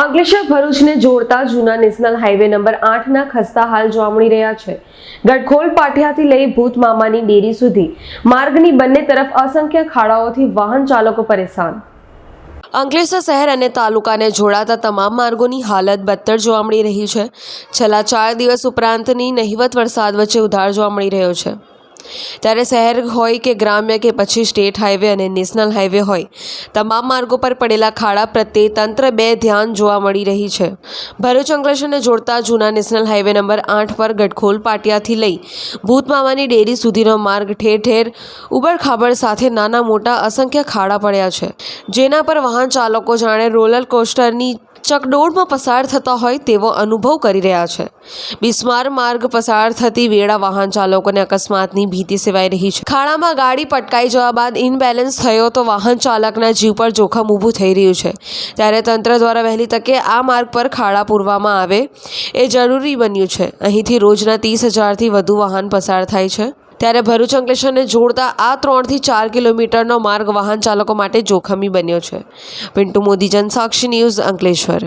અંકલેશ્વર ભરૂચને જોડતા જૂના national highway number આઠના ખસ્તા હાલ જોવા મળી રહ્યા છે. ગઢખોલ પાટિયાથી લઈ ભૂત મામાની ડેરી સુધી માર્ગની બંને તરફ અસંખ્ય ખાડાઓથી વાહન ચાલકો પરેશાન. અંકલેશ્વર શહેર અને તાલુકાને જોડાતા તમામ માર્ગોની હાલત બદતર જોવા મળી રહી છે. છેલ્લા ચાર દિવસ ઉપરાંતની નહિવત વરસાદ વચ્ચે ઉધાર જોવા મળી રહ્યો છે. ત્યારે શહેર હોય કે ગ્રામ્ય કે પછી સ્ટેટ હાઈવે અને નેશનલ હાઈવે હોય, તમામ માર્ગો પર પડેલા ખાડા પ્રત્યે તંત્ર બે ધ્યાન જોવા મળી રહી છે. ભરૂચ અંકલેશ્વરને જોડતા જૂના નેશનલ હાઈવે નંબર આઠ પર ગઢખોલ પાટિયાથી લઈ ભૂતમામાની ડેરી સુધીનો માર્ગ ઠેર ઠેર ઉબડખાબડ સાથે નાના મોટા અસંખ્ય ખાડા પડ્યા છે. જેના પર વાહન ચાલકો જાણે રોલર કોસ્ટરની ચકડોળમાં પસાર થતા હોય તેવો અનુભવ કરી રહ્યા છે. બિસ્માર માર્ગ પસાર થતી વેળા વાહન ચાલકોને અકસ્માતની ભીતિ સેવાઈ રહી છે. ખાડામાં ગાડી પટકાઈ જવા બાદ ઇનબેલેન્સ થયો તો વાહન ચાલકના જીવ પર જોખમ ઊભું થઈ રહ્યું છે. ત્યારે તંત્ર દ્વારા વહેલી તકે આ માર્ગ પર ખાડા પૂરવામાં આવે એ જરૂરી બન્યું છે. અહીંથી રોજના ત્રીસ હજારથી વધુ વાહન પસાર થાય છે. ત્યારે ભરૂચ અંકલેશ્વરને જોડતા આ ત્રણથી ચાર કિલોમીટરનો માર્ગ વાહન ચાલકો માટે જોખમી બન્યો છે. પિન્ટુ મોદી, જનસાક્ષી ન્યૂઝ અંકલેશ્વર.